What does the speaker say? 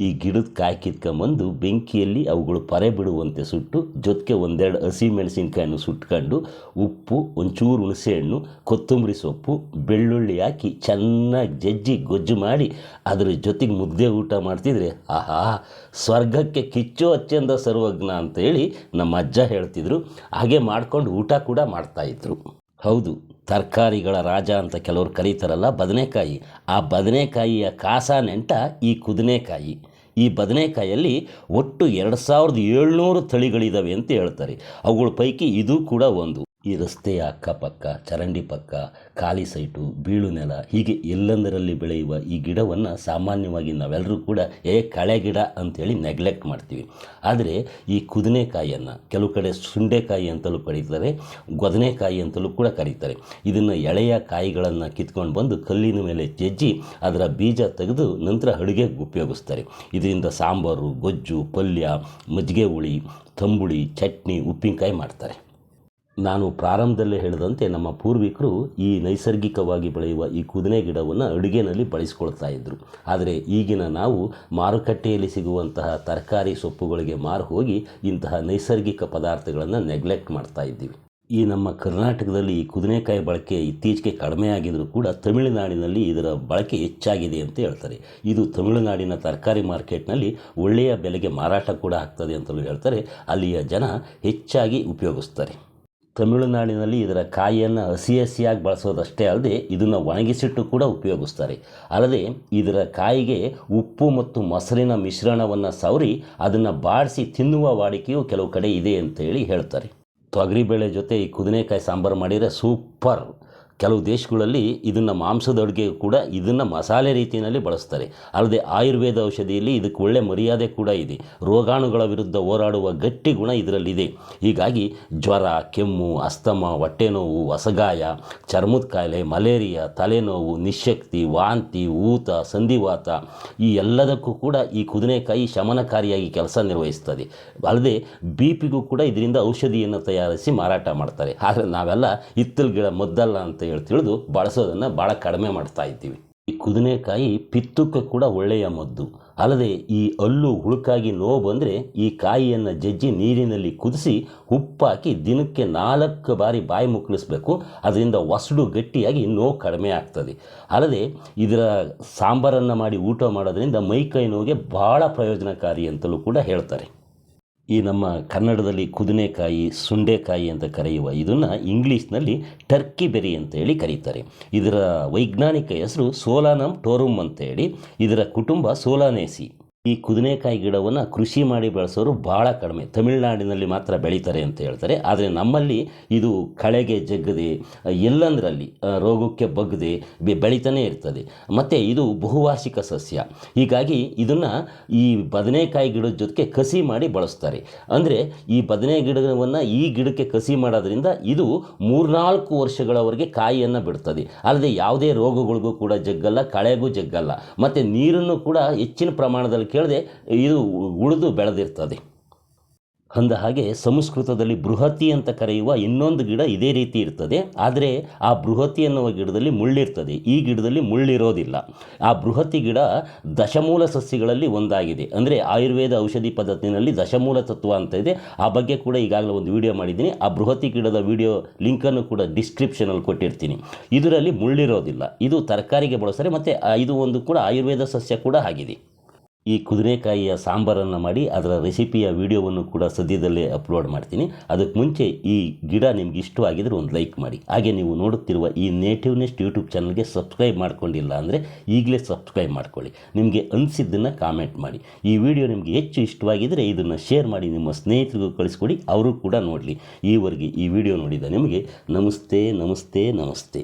ಈ ಗಿಡದ ಕಾಯಿ ಕಿತ್ಕೊಂಬಂದು ಬೆಂಕಿಯಲ್ಲಿ ಅವುಗಳು ಪರೆ ಬಿಡುವಂತೆ ಸುಟ್ಟು, ಜೊತೆಗೆ ಒಂದೆರಡು ಹಸಿ ಮೆಣಸಿನ್ಕಾಯನ್ನು ಸುಟ್ಕೊಂಡು ಉಪ್ಪು, ಒಂಚೂರು ಹುಣಸೆಹಣ್ಣು, ಕೊತ್ತಂಬರಿ ಸೊಪ್ಪು, ಬೆಳ್ಳುಳ್ಳಿ ಹಾಕಿ ಚೆನ್ನಾಗಿ ಜಜ್ಜಿ ಗೊಜ್ಜು ಮಾಡಿ ಅದರ ಜೊತೆಗೆ ಮುದ್ದೆ ಊಟ ಮಾಡ್ತಿದ್ರೆ, ಆಹಾ, ಸ್ವರ್ಗಕ್ಕೆ ಕಿಚ್ಚು ಅಚ್ಚಂದ ಸರ್ವಜ್ಞ ಅಂತೇಳಿ ನಮ್ಮ ಅಜ್ಜ ಹೇಳ್ತಿದ್ರು. ಹಾಗೆ ಮಾಡ್ಕೊಂಡು ಊಟ ಕೂಡ ಮಾಡ್ತಾಯಿದ್ರು ಹೌದು. ತರಕಾರಿಗಳ ರಾಜ ಅಂತ ಕೆಲವರು ಕರೀತಾರಲ್ಲ, ಬದನೆಕಾಯಿ. ಆ ಬದನೆಕಾಯಿಯ ಕಾಸ ನೆಂಟ ಈ ಕುದನೆಕಾಯಿ. ಈ ಬದನೆಕಾಯಲ್ಲಿ ಒಟ್ಟು ಎರಡು ಸಾವಿರದ ಏಳ್ನೂರು ತಳಿಗಳಿದ್ದಾವೆ ಅಂತ ಹೇಳ್ತಾರೆ. ಅವುಗಳ ಪೈಕಿ ಇದು ಕೂಡ ಒಂದು. ಈ ರಸ್ತೆಯ ಅಕ್ಕಪಕ್ಕ, ಚರಂಡಿ ಪಕ್ಕ, ಖಾಲಿ ಸೈಟು, ಬೀಳು ನೆಲ, ಹೀಗೆ ಎಲ್ಲೆಂದರಲ್ಲಿ ಬೆಳೆಯುವ ಈ ಗಿಡವನ್ನು ಸಾಮಾನ್ಯವಾಗಿ ನಾವೆಲ್ಲರೂ ಕೂಡ, ಏ, ಕಳೆ ಗಿಡ ಅಂಥೇಳಿ ನೆಗ್ಲೆಕ್ಟ್ ಮಾಡ್ತೀವಿ. ಆದರೆ ಈ ಕುದನೆಕಾಯಿಯನ್ನು, ಕೆಲವು ಕಡೆ ಸುಂಡೆಕಾಯಿ ಅಂತಲೂ ಕರೀತಾರೆ, ಗೊದನೆಕಾಯಿ ಅಂತಲೂ ಕೂಡ ಕರೀತಾರೆ. ಇದನ್ನು ಎಳೆಯ ಕಾಯಿಗಳನ್ನು ಕಿತ್ಕೊಂಡು ಬಂದು ಕಲ್ಲಿನ ಮೇಲೆ ಜಜ್ಜಿ, ಅದರ ಬೀಜ ತೆಗೆದು ನಂತರ ಅಡುಗೆಗೆ ಉಪಯೋಗಿಸ್ತಾರೆ. ಇದರಿಂದ ಸಾಂಬಾರು, ಗೊಜ್ಜು, ಪಲ್ಯ, ಮಜ್ಜಿಗೆ ಹುಳಿ, ತಂಬುಳಿ, ಚಟ್ನಿ, ಉಪ್ಪಿನಕಾಯಿ ಮಾಡ್ತಾರೆ. ನಾನು ಪ್ರಾರಂಭದಲ್ಲೇ ಹೇಳಿದಂತೆ ನಮ್ಮ ಪೂರ್ವಿಕರು ಈ ನೈಸರ್ಗಿಕವಾಗಿ ಬೆಳೆಯುವ ಈ ಕುದನೆ ಗಿಡವನ್ನು ಅಡುಗೆನಲ್ಲಿ ಬಳಸ್ಕೊಳ್ತಾ ಇದ್ದರು ಆದರೆ ಈಗಿನ ನಾವು ಮಾರುಕಟ್ಟೆಯಲ್ಲಿ ಸಿಗುವಂತಹ ತರಕಾರಿ ಸೊಪ್ಪುಗಳಿಗೆ ಮಾರು ಹೋಗಿ ಇಂತಹ ನೈಸರ್ಗಿಕ ಪದಾರ್ಥಗಳನ್ನು ನೆಗ್ಲೆಕ್ಟ್ ಮಾಡ್ತಾ ಇದ್ದೀವಿ. ಈ ನಮ್ಮ ಕರ್ನಾಟಕದಲ್ಲಿ ಈ ಕುದುನೆಕಾಯಿ ಬಳಕೆ ಇತ್ತೀಚೆಗೆ ಕಡಿಮೆ ಆಗಿದ್ದರೂ ಕೂಡ ತಮಿಳುನಾಡಿನಲ್ಲಿ ಇದರ ಬಳಕೆ ಹೆಚ್ಚಾಗಿದೆ ಅಂತ ಹೇಳ್ತಾರೆ. ಇದು ತಮಿಳುನಾಡಿನ ತರಕಾರಿ ಮಾರ್ಕೆಟ್ನಲ್ಲಿ ಒಳ್ಳೆಯ ಬೆಲೆಗೆ ಮಾರಾಟ ಕೂಡ ಆಗ್ತದೆ ಅಂತಲೂ ಹೇಳ್ತಾರೆ. ಅಲ್ಲಿಯ ಜನ ಹೆಚ್ಚಾಗಿ ಉಪಯೋಗಿಸ್ತಾರೆ. ತಮಿಳುನಾಡಿನಲ್ಲಿ ಇದರ ಕಾಯಿಯನ್ನು ಹಸಿ ಹಸಿಯಾಗಿ ಬಳಸೋದಷ್ಟೇ ಅಲ್ಲದೆ ಇದನ್ನು ಒಣಗಿಸಿಟ್ಟು ಕೂಡ ಉಪಯೋಗಿಸ್ತಾರೆ. ಅಲ್ಲದೆ ಇದರ ಕಾಯಿಗೆ ಉಪ್ಪು ಮತ್ತು ಮೊಸರಿನ ಮಿಶ್ರಣವನ್ನು ಸವರಿ ಅದನ್ನು ಬಾಡಿಸಿ ತಿನ್ನುವ ವಾಡಿಕೆಯು ಕೆಲವು ಕಡೆ ಇದೆ ಅಂತೇಳಿ ಹೇಳ್ತಾರೆ. ತೊಗರಿಬೇಳೆ ಜೊತೆ ಈ ಕುದನೆಕಾಯಿ ಸಾಂಬಾರು ಮಾಡಿದರೆ ಸೂಪರ್. ಕೆಲವು ದೇಶಗಳಲ್ಲಿ ಇದನ್ನು ಮಾಂಸದ ಅಡುಗೆ ಕೂಡ ಇದನ್ನು ಮಸಾಲೆ ರೀತಿಯಲ್ಲಿ ಬಳಸ್ತಾರೆ. ಅಲ್ಲದೆ ಆಯುರ್ವೇದ ಔಷಧಿಯಲ್ಲಿ ಇದಕ್ಕೆ ಒಳ್ಳೆ ಮರ್ಯಾದೆ ಕೂಡ ಇದೆ. ರೋಗಾಣುಗಳ ವಿರುದ್ಧ ಹೋರಾಡುವ ಗಟ್ಟಿ ಗುಣ ಇದರಲ್ಲಿದೆ. ಹೀಗಾಗಿ ಜ್ವರ, ಕೆಮ್ಮು, ಅಸ್ತಮ ಹೊಟ್ಟೆ ನೋವು ಹೊಸಗಾಯ, ಚರ್ಮದ ಕಾಯಿಲೆ, ಮಲೇರಿಯಾ, ತಲೆನೋವು ನಿಶಕ್ತಿ ವಾಂತಿ, ಊತ, ಸಂಧಿವಾತ ಈ ಎಲ್ಲದಕ್ಕೂ ಕೂಡ ಈ ಕುದನೆಕಾಯಿ ಶಮನಕಾರಿಯಾಗಿ ಕೆಲಸ ನಿರ್ವಹಿಸ್ತದೆ. ಅಲ್ಲದೆ ಬಿ ಪಿಗೂ ಕೂಡ ಇದರಿಂದ ಔಷಧಿಯನ್ನು ತಯಾರಿಸಿ ಮಾರಾಟ ಮಾಡ್ತಾರೆ. ಆದರೆ ನಾವೆಲ್ಲ ಹಿತ್ತಲು ಗಿಡ ಮದ್ದಲ್ಲ ಅಂತ ಹೇಳಿ ತಿಳಿದು ಬಳಸೋದನ್ನು ಭಾಳ ಕಡಿಮೆ ಮಾಡ್ತಾ ಇದ್ದೀವಿ. ಈ ಕುದನೆಕಾಯಿ ಪಿತ್ತಕ್ಕೆ ಕೂಡ ಒಳ್ಳೆಯ ಮದ್ದು. ಅಲ್ಲದೆ ಈ ಹಲ್ಲು ಹುಳುಕಾಗಿ ನೋವು ಬಂದರೆ ಈ ಕಾಯಿಯನ್ನು ಜಜ್ಜಿ ನೀರಿನಲ್ಲಿ ಕುದಿಸಿ ಉಪ್ಪಾಕಿ ದಿನಕ್ಕೆ ನಾಲ್ಕು ಬಾರಿ ಬಾಯಿ ಮುಕ್ಕಳಿಸ್ಬೇಕು. ಅದರಿಂದ ಒಸಡು ಗಟ್ಟಿಯಾಗಿ ನೋವು ಕಡಿಮೆ ಆಗ್ತದೆ. ಅಲ್ಲದೆ ಇದರ ಸಾಂಬಾರನ್ನು ಮಾಡಿ ಊಟ ಮಾಡೋದರಿಂದ ಮೈಕೈ ನೋವಿಗೆ ಭಾಳ ಪ್ರಯೋಜನಕಾರಿ ಅಂತಲೂ ಕೂಡ ಹೇಳ್ತಾರೆ. ಈ ನಮ್ಮ ಕನ್ನಡದಲ್ಲಿ ಕುದನೆಕಾಯಿ, ಸುಂಡೆಕಾಯಿ ಅಂತ ಕರೆಯುವ ಇದನ್ನು ಇಂಗ್ಲೀಷ್ನಲ್ಲಿ ಟರ್ಕಿ ಬೆರಿ ಅಂತೇಳಿ ಕರೀತಾರೆ. ಇದರ ವೈಜ್ಞಾನಿಕ ಹೆಸರು ಸೋಲಾನಮ್ ಟೋರುಮ್ ಅಂತೇಳಿ ಇದರ ಕುಟುಂಬ ಸೋಲಾನೇಸಿ. ಈ ಕುದನೆಕಾಯಿ ಗಿಡವನ್ನು ಕೃಷಿ ಮಾಡಿ ಬೆಳೆಸೋರು ಭಾಳ ಕಡಿಮೆ. ತಮಿಳುನಾಡಿನಲ್ಲಿ ಮಾತ್ರ ಬೆಳೀತಾರೆ ಅಂತ ಹೇಳ್ತಾರೆ. ಆದರೆ ನಮ್ಮಲ್ಲಿ ಇದು ಕಳೆಗೆ ಜಗ್ಗದೆ, ಎಲ್ಲಂದರಲ್ಲಿ ರೋಗಕ್ಕೆ ಬಗ್ಗದೆ ಬೆಳೀತಾನೆ ಇರ್ತದೆ. ಮತ್ತು ಇದು ಬಹುವಾರ್ಷಿಕ ಸಸ್ಯ. ಹೀಗಾಗಿ ಇದನ್ನು ಈ ಬದನೆಕಾಯಿ ಗಿಡದ ಜೊತೆಗೆ ಕಸಿ ಮಾಡಿ ಬಳಸ್ತಾರೆ. ಅಂದರೆ ಈ ಬದನೆ ಗಿಡವನ್ನು ಈ ಗಿಡಕ್ಕೆ ಕಸಿ ಮಾಡೋದ್ರಿಂದ ಇದು ಮೂರ್ನಾಲ್ಕು ವರ್ಷಗಳವರೆಗೆ ಕಾಯಿಯನ್ನು ಬಿಡ್ತದೆ. ಅಲ್ಲದೆ ಯಾವುದೇ ರೋಗಗಳಿಗೂ ಕೂಡ ಜಗ್ಗಲ್ಲ, ಕಳೆಗೂ ಜಗ್ಗಲ್ಲ. ಮತ್ತು ನೀರನ್ನು ಕೂಡ ಹೆಚ್ಚಿನ ಪ್ರಮಾಣದಲ್ಲಿ ಕೇಳದೆ, ಇದು ಉಳಿದು ಬೆಳೆದಿರ್ತದೆ. ಅಂದ ಹಾಗೆ ಸಂಸ್ಕೃತದಲ್ಲಿ ಬೃಹತಿ ಅಂತ ಕರೆಯುವ ಇನ್ನೊಂದು ಗಿಡ ಇದೇ ರೀತಿ ಇರ್ತದೆ. ಆದರೆ ಆ ಬೃಹತಿ ಅನ್ನುವ ಗಿಡದಲ್ಲಿ ಮುಳ್ಳಿರ್ತದೆ. ಈ ಗಿಡದಲ್ಲಿ ಮುಳ್ಳಿರೋದಿಲ್ಲ. ಆ ಬೃಹತಿ ಗಿಡ ದಶಮೂಲ ಸಸ್ಯಗಳಲ್ಲಿ ಒಂದಾಗಿದೆ. ಅಂದರೆ ಆಯುರ್ವೇದ ಔಷಧಿ ಪದ್ಧತಿನಲ್ಲಿ ದಶಮೂಲ ತತ್ವ ಅಂತ ಇದೆ. ಆ ಬಗ್ಗೆ ಕೂಡ ಈಗಾಗಲೇ ಒಂದು ವಿಡಿಯೋ ಮಾಡಿದ್ದೀನಿ. ಆ ಬೃಹತಿ ಗಿಡದ ವಿಡಿಯೋ ಲಿಂಕನ್ನು ಕೂಡ ಡಿಸ್ಕ್ರಿಪ್ಷನಲ್ಲಿ ಕೊಟ್ಟಿರ್ತೀನಿ. ಇದರಲ್ಲಿ ಮುಳ್ಳಿರೋದಿಲ್ಲ. ಇದು ತರಕಾರಿಗೆ ಬಳಸ್ತಾರೆ. ಮತ್ತು ಇದು ಒಂದು ಕೂಡ ಆಯುರ್ವೇದ ಸಸ್ಯ ಕೂಡ ಆಗಿದೆ. ಈ ಕುದುರೆಕಾಯಿಯ ಸಾಂಬಾರನ್ನು ಮಾಡಿ ಅದರ ರೆಸಿಪಿಯ ವಿಡಿಯೋವನ್ನು ಕೂಡ ಸದ್ಯದಲ್ಲೇ ಅಪ್ಲೋಡ್ ಮಾಡ್ತೀನಿ. ಅದಕ್ಕೆ ಮುಂಚೆ ಈ ಗಿಡ ನಿಮ್ಗೆ ಇಷ್ಟವಾಗಿದ್ದರೆ ಒಂದು ಲೈಕ್ ಮಾಡಿ. ಹಾಗೆ ನೀವು ನೋಡುತ್ತಿರುವ ಈ ನೇಟಿವ್ ನೆಸ್ಟ್ ಯೂಟ್ಯೂಬ್ ಚಾನಲ್ಗೆ ಸಬ್ಸ್ಕ್ರೈಬ್ ಮಾಡ್ಕೊಂಡಿಲ್ಲ ಅಂದರೆ ಈಗಲೇ ಸಬ್ಸ್ಕ್ರೈಬ್ ಮಾಡ್ಕೊಳ್ಳಿ. ನಿಮಗೆ ಅನಿಸಿದ್ದನ್ನು ಕಾಮೆಂಟ್ ಮಾಡಿ. ಈ ವಿಡಿಯೋ ನಿಮಗೆ ಹೆಚ್ಚು ಇಷ್ಟವಾಗಿದ್ದರೆ ಇದನ್ನು ಶೇರ್ ಮಾಡಿ, ನಿಮ್ಮ ಸ್ನೇಹಿತರಿಗೂ ಕಳಿಸ್ಕೊಡಿ, ಅವರು ಕೂಡ ನೋಡಲಿ. ಈವರೆಗೆ ಈ ವಿಡಿಯೋ ನೋಡಿದ ನಿಮಗೆ ನಮಸ್ತೆ ನಮಸ್ತೆ ನಮಸ್ತೆ.